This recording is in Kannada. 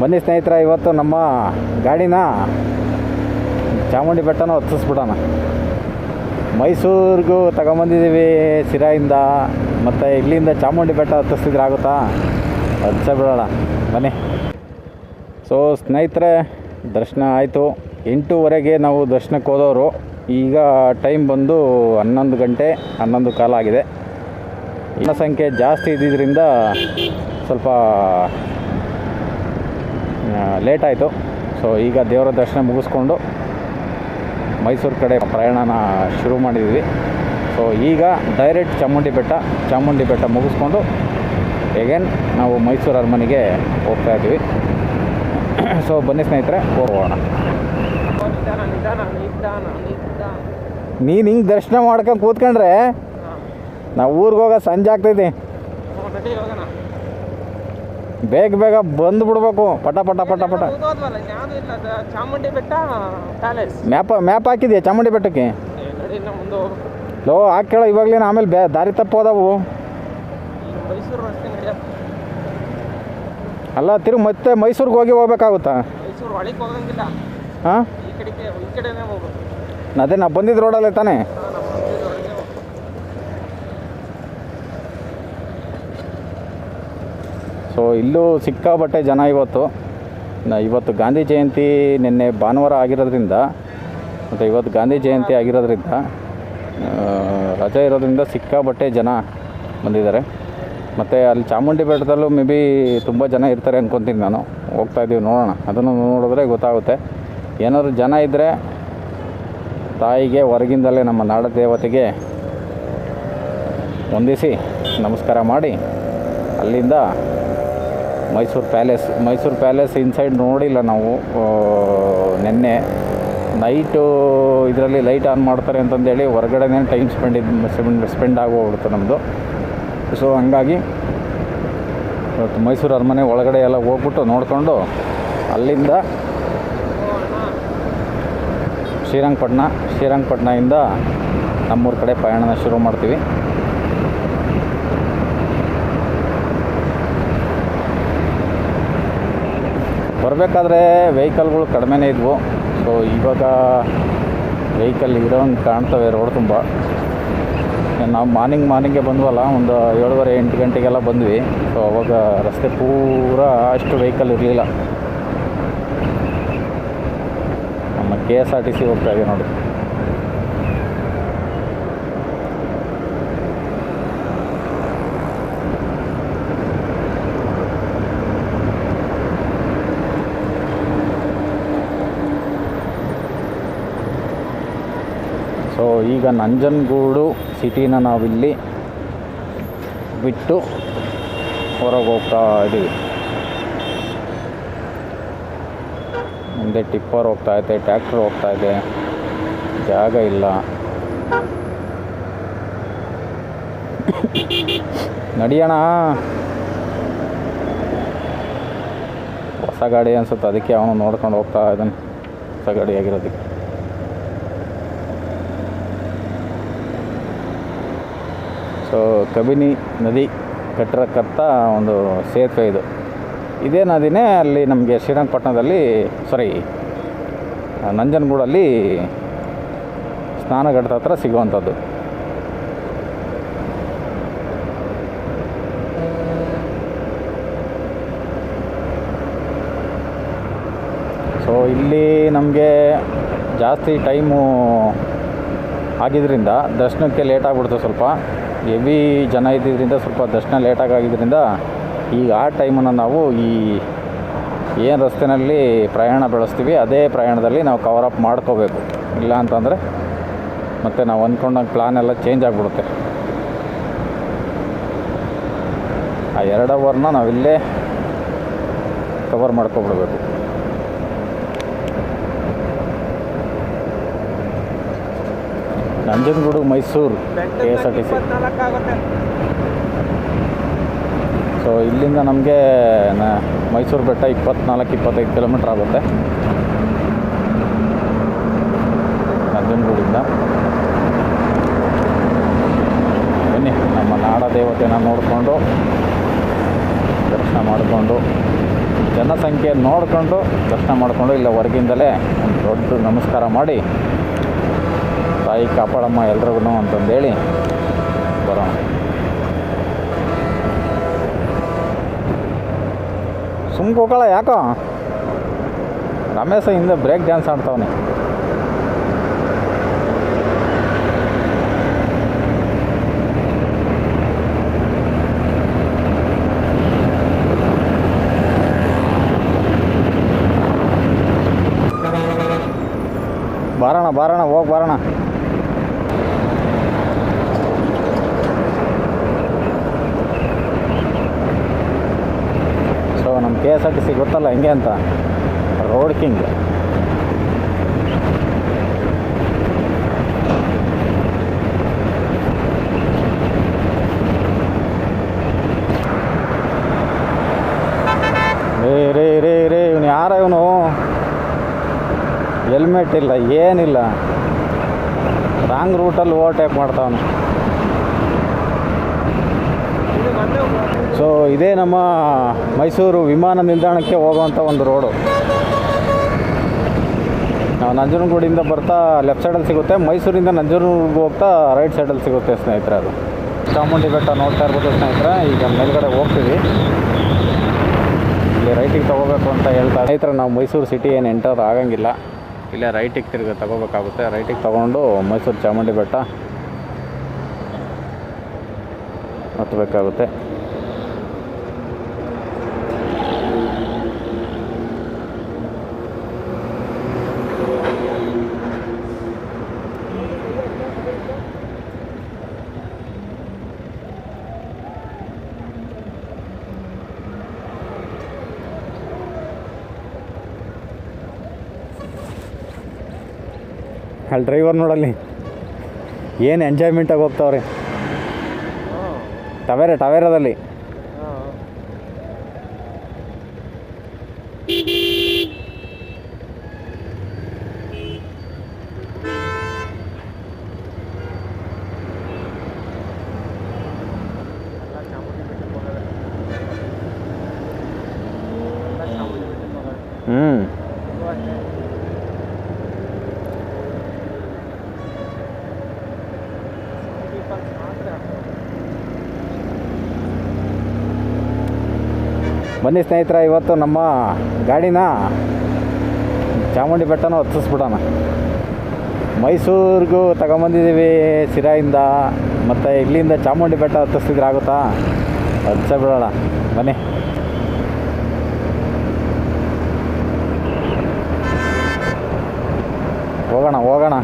ಬನ್ನಿ ಸ್ನೇಹಿತರ, ಇವತ್ತು ನಮ್ಮ ಗಾಡಿನ ಚಾಮುಂಡಿ ಬೆಟ್ಟನ ಹತ್ತಿಸ್ಬಿಡೋಣ ಮೈಸೂರಿಗೂ ತಗೊಂಬಂದಿದ್ದೀವಿ ಸಿರಾಯಿಂದ, ಮತ್ತು ಇಲ್ಲಿಂದ ಚಾಮುಂಡಿ ಬೆಟ್ಟ ಹತ್ತಿಸ್ತಿದ್ರೆ ಆಗುತ್ತಾ? ಹಚ್ಚ ಬಿಡೋಣ. ಬನ್ನಿ. ಸೊ ಸ್ನೇಹಿತರೆ, ದರ್ಶನ ಆಯಿತು. ಎಂಟೂವರೆಗೆ ನಾವು ದರ್ಶನಕ್ಕೆ ಹೋದವರು. ಈಗ ಟೈಮ್ ಬಂದು ಹನ್ನೊಂದು ಗಂಟೆ, ಹನ್ನೊಂದು ಕಾಲ ಆಗಿದೆ. ಜನಸಂಖ್ಯೆ ಜಾಸ್ತಿ ಇದ್ದಿದ್ದರಿಂದ ಸ್ವಲ್ಪ ಲೇಟ್ ಆಯಿತು. ಸೊ ಈಗ ದೇವರ ದರ್ಶನ ಮುಗಿಸ್ಕೊಂಡು ಮೈಸೂರು ಕಡೆ ಪ್ರಯಾಣನ ಶುರು ಮಾಡಿದ್ವಿ. ಸೊ ಈಗ ಡೈರೆಕ್ಟ್ ಚಾಮುಂಡಿ ಬೆಟ್ಟ ಚಾಮುಂಡಿ ಬೆಟ್ಟ ಮುಗಿಸ್ಕೊಂಡು ಎಗೇನ್ ನಾವು ಮೈಸೂರು ಅರಮನೆಗೆ ಹೋಗ್ತಾ ಇದ್ದೀವಿ ಸೊ ಬನ್ನಿ ಸ್ನೇಹಿತರೆ, ಹೋಗೋಣ. ನೀನು ಹಿಂಗೆ ದರ್ಶನ ಮಾಡ್ಕೊಂಡು ಕೂತ್ಕೊಂಡ್ರೆ ನಾವು ಊರಿಗೆ ಹೋಗೋ ಸಂಜೆ ಆಗ್ತೈತಿ. ಬೇಗ ಬೇಗ ಬಂದು ಬಿಡ್ಬೇಕು. ಪಟ ಪಟ ಪಟ ಪಟ. Chamundi Betta palace. Map map ಹಾಕಿದ್ಯಾ Chamundi ಬೆಟ್ಟಕ್ಕೆ? ಲೋ ಹಾಕ್ಯಳ ಇವಾಗಲೇನು ಆಮೇಲೆ ಬೇ ದಾರಿ ತಪ್ಪೋದವು ಅಲ್ಲ ತಿರುಗಿ ಮತ್ತೆ ಮೈಸೂರಿಗೆ ಹೋಗಿ ಹೋಗ್ಬೇಕಾಗುತ್ತಾ? ಹಾಂ? ಅದೇ ನಾ ಬಂದಿದ್ದು ರೋಡಲ್ಲೇ ತಾನೇ ಹಾ, ನಮ್ಮ ಮಂದಿರದೊಳಗೆ ಹೋಗ್ಬೇಕು. ಸೊ ಇಲ್ಲೂ ಸಿಕ್ಕಾಬಟ್ಟೆ ಜನ ಇವತ್ತು. ಇವತ್ತು ಗಾಂಧಿ ಜಯಂತಿ ನಿನ್ನೆ ಭಾನುವಾರ ಆಗಿರೋದ್ರಿಂದ, ಮತ್ತು ಇವತ್ತು ಗಾಂಧಿ ಜಯಂತಿ ಆಗಿರೋದ್ರಿಂದ ರಜೆ ಇರೋದ್ರಿಂದ ಸಿಕ್ಕಾಬಟ್ಟೆ ಜನ ಬಂದಿದ್ದಾರೆ. ಮತ್ತು ಅಲ್ಲಿ ಚಾಮುಂಡಿ ಬೆಟ್ಟದಲ್ಲೂ ಮೇ ಬಿ ತುಂಬ ಜನ ಇರ್ತಾರೆ ಅಂದ್ಕೊತೀನಿ ನಾನು. ಹೋಗ್ತಾ ಇದ್ದೀವಿ ನೋಡೋಣ. ಅದನ್ನು ನೋಡಿದ್ರೆ ಗೊತ್ತಾಗುತ್ತೆ. ಏನಾದ್ರು ಜನ ಇದ್ದರೆ ತಾಯಿಗೆ ಹೊರಗಿಂದಲೇ ನಮ್ಮ ನಾಡ ದೇವತೆಗೆ ವಂದಿಸಿ ನಮಸ್ಕಾರ ಮಾಡಿ. ಅಲ್ಲಿಂದ Mysuru palace Mysuru palace inside ನೋಡಿಲ್ಲ ನಾವು. ನಿನ್ನೆ ನೈಟು ಇದರಲ್ಲಿ ಲೈಟ್ ಆನ್ ಮಾಡ್ತಾರೆ ಅಂತಂದೇಳಿ ಹೊರಗಡೆನೇ ಟೈಮ್ ಸ್ಪೆಂಡ್ ಸ್ಪೆಂಡ್ ಸ್ಪೆಂಡ್ ಆಗೋಗ್ಬಿಡ್ತು ನಮ್ಮದು ಸೊ ಹಂಗಾಗಿ ಇವತ್ತು ಮೈಸೂರು ಅರಮನೆ ಒಳಗಡೆ ಎಲ್ಲ ಹೋಗ್ಬಿಟ್ಟು ನೋಡಿಕೊಂಡು ಅಲ್ಲಿಂದ ಶ್ರೀರಂಗಪಟ್ಟಣ ಶ್ರೀರಂಗಪಟ್ಟಣದಿಂದ ನಮ್ಮೂರ ಕಡೆ ಪ್ರಯಾಣನ ಶುರು ಮಾಡ್ತೀವಿ. ಬರಬೇಕಾದ್ರೆ ವೆಹಿಕಲ್ಗಳು ಕಡಿಮೆನೇ ಇದ್ವು. ಸೊ ಇವಾಗ ವೆಹಿಕಲ್ ಇರೋಂಗೆ ಕಾಣ್ತವೆ ರೋಡ್ ತುಂಬ. ನಾವು ಮಾರ್ನಿಂಗ್ ಮಾರ್ನಿಂಗೇ ಬಂದ್ವಲ್ಲ, ಒಂದು ಏಳುವರೆ ಎಂಟು ಗಂಟೆಗೆಲ್ಲ ಬಂದ್ವಿ. ಸೊ ಅವಾಗ ರಸ್ತೆ ಪೂರ ಅಷ್ಟು ವೆಹಿಕಲ್ ಇರಲಿಲ್ಲ. ನಮ್ಮ K S R T C ಹೋಗ್ತಾ ಇದೆ ನೋಡಿ. ಸೊ ಈಗ ನಂಜನಗೂಡು ಸಿಟಿನ ನಾವಿಲ್ಲಿ ಬಿಟ್ಟು ಹೊರಗೆ ಹೋಗ್ತಾ ಇದ್ದೀವಿ ಮುಂದೆ ಟಿಪ್ಪರ್ ಹೋಗ್ತಾ ಇದೆ ಟ್ಯಾಕ್ಟ್ರ್ ಹೋಗ್ತಾ ಇದೆ. ಜಾಗ ಇಲ್ಲ. ನಡಿಯೋಣ ಹೊಸ ಗಾಡಿ ಅನ್ಸುತ್ತೆ, ಅದಕ್ಕೆ ಅವನು ನೋಡ್ಕೊಂಡು ಹೋಗ್ತಾ ಇದ್ದಾನೆ. ಹೊಸ ಗಾಡಿ ಆಗಿರೋದಕ್ಕೆ. ಸೊ ಕಬಿನಿ ನದಿ ಕಟ್ಟಿರಕ್ಕಂಥ ಒಂದು ಸೇತುವೆ ಇದು. ಇದೇ ನದಿನೇ ಅಲ್ಲಿ ನಮಗೆ ಶ್ರೀರಂಗಪಟ್ಟಣದಲ್ಲಿ ಸಾರಿ ನಂಜನಗೂಡಲ್ಲಿ ಸ್ನಾನಘಟ್ಟದ ಹತ್ರ ಸಿಗುವಂಥದ್ದು. ಸೊ ಇಲ್ಲಿ ನಮಗೆ ಜಾಸ್ತಿ ಟೈಮು ಆಗಿದ್ದರಿಂದ ದರ್ಶನಕ್ಕೆ ಲೇಟ್ ಆಗಿಬಿಡ್ತು ಸ್ವಲ್ಪ. ಹೆವಿ ಜನ ಇದ್ದಿದ್ದರಿಂದ ಸ್ವಲ್ಪ ದರ್ಶನ ಲೇಟಾಗಿ ಆಗಿದ್ದರಿಂದ ಈಗ ಆ ಟೈಮನ್ನು ನಾವು ಈ ಏನು ರಸ್ತೆಯಲ್ಲಿ ಪ್ರಯಾಣ ಬೆಳೆಸ್ತೀವಿ, ಅದೇ ಪ್ರಯಾಣದಲ್ಲಿ ನಾವು ಕವರ್ ಅಪ್ ಮಾಡ್ಕೋಬೇಕು. ಇಲ್ಲ ಅಂತಂದರೆ ಮತ್ತು ನಾವು ಅಂದ್ಕೊಂಡಂಗೆ ಪ್ಲಾನ್ ಎಲ್ಲ ಚೇಂಜ್ ಆಗಿಬಿಡುತ್ತೆ. ಆ ಎರಡು ಅವರ್ನ ನಾವಿಲ್ಲೇ cover ಮಾಡ್ಕೊಬಿಡ್ಬೇಕು. Nanjangud, Mysuru K S R T C so ಇಲ್ಲಿಂದ ನಮಗೆ ಮೈಸೂರು ಬೆಟ್ಟ ಇಪ್ಪತ್ನಾಲ್ಕು, ಇಪ್ಪತ್ತೈದು ಕಿಲೋಮೀಟ್ರ್ ಆಗುತ್ತೆ. ನಂಜನಗೂಡಿಂದ. ಬನ್ನಿ, ನಮ್ಮ ನಾಡ ದೇವತೆನ ನೋಡಿಕೊಂಡು, ದರ್ಶನ ಮಾಡಿಕೊಂಡು, ಜನಸಂಖ್ಯೆ ನೋಡಿಕೊಂಡು, ದರ್ಶನ ಮಾಡಿಕೊಂಡು, ಇಲ್ಲ ಹೊರಗಿಂದಲೇ ಒಂದು ದೊಡ್ಡ ನಮಸ್ಕಾರ ಮಾಡಿ ತಾಯಿ ಕಾಪಾಡಮ್ಮ ಎಲ್ರಿಗೂ ಅಂತಂದೇಳಿ ಬರೋಣ. ಸುಮ್ ಕೂಕಳ ಯಾಕೋ? ರಮೇಶ ಹಿಂದೆ ಬ್ರೇಕ್ ಡ್ಯಾನ್ಸ್ ಆಡ್ತಾವನೆ. ಬಾರಣ ಬಾರಣ ಹೋಗಿ ಬಾರಣ ಸೊ ನಮ್ಮ K S R T C ಗೊತ್ತಲ್ಲ ಹೆಂಗೆ ಅಂತ? Road king. ರೇ ರೇ ರೇ ರೇ, ಇವನು ಯಾರ ಇವನು? ಹೆಲ್ಮೆಟ್ ಇಲ್ಲ, ಏನಿಲ್ಲ. ರಾಂಗ್ ರೂಟಲ್ಲಿ ಓವರ್ಟೇಕ್ ಮಾಡ್ತಾವನು ಇದು ಮತ್ತೆ ಸೊ ಇದೇ ನಮ್ಮ ಮೈಸೂರು ವಿಮಾನ ನಿಲ್ದಾಣಕ್ಕೆ ಹೋಗುವಂಥ ಒಂದು ರೋಡು ನಾವು ನಂಜನಗೂಡಿಂದ ಬರ್ತಾ ಲೆಫ್ಟ್ ಸೈಡಲ್ಲಿ ಸಿಗುತ್ತೆ. ಮೈಸೂರಿಂದ ನಂಜನಗೂಡಿಗೆ ಹೋಗ್ತಾ ರೈಟ್ ಸೈಡಲ್ಲಿ ಸಿಗುತ್ತೆ ಸ್ನೇಹಿತರೆ ಅದು. ಚಾಮುಂಡಿ ಬೆಟ್ಟ ನೋಡ್ತಾ ಇರ್ಬೋದು ಸ್ನೇಹಿತರೆ. ಈಗ ಮೇಲ್ಗಡೆ ಹೋಗ್ತೀವಿ. ಇಲ್ಲಿ ರೈಟಿಗೆ ತೊಗೋಬೇಕು ಅಂತ ಹೇಳ್ತಾ ಸ್ನೇಹಿತರೆ, ನಾವು ಮೈಸೂರು ಸಿಟಿ ಏನು ಎಂಟರ್ ಆಗಂಗಿಲ್ಲ. ಇಲ್ಲೇ ರೈಟಿಗೆ ತಿರ್ಗಿ ತಗೋಬೇಕಾಗುತ್ತೆ. ರೈಟಿಗೆ ತೊಗೊಂಡು ಮೈಸೂರು ಚಾಮುಂಡಿ ಬೆಟ್ಟ ಹತ್ತಬೇಕಾಗುತ್ತೆ ಅಲ್ಲಿ ಡ್ರೈವರ್ ನೋಡಲ್ಲಿ. ಏನು ಎಂಜಾಯ್ಮೆಂಟಾಗಿ ಹೋಗ್ತಾವ್ರಿ. ಟವೇರ ಟವೇರದಲ್ಲಿ. ಬನ್ನಿ ಸ್ನೇಹಿತರ, ಇವತ್ತು ನಮ್ಮ ಗಾಡಿನ ಚಾಮುಂಡಿ ಬೆಟ್ಟನ ಹತ್ತಿಸ್ಬಿಡೋಣ. ಮೈಸೂರಿಗೂ ತಗೊಂಬಂದಿದ್ದೀವಿ ಸಿರಾಯಿಂದ ಮತ್ತು ಇಲ್ಲಿಂದ ಚಾಮುಂಡಿ ಬೆಟ್ಟ ಹತ್ತಿಸ್ತಿದ್ರೆ ಆಗುತ್ತಾ? ಬಿಡೋಣ. ಬನ್ನಿ. ಹೋಗೋಣ ಹೋಗೋಣ.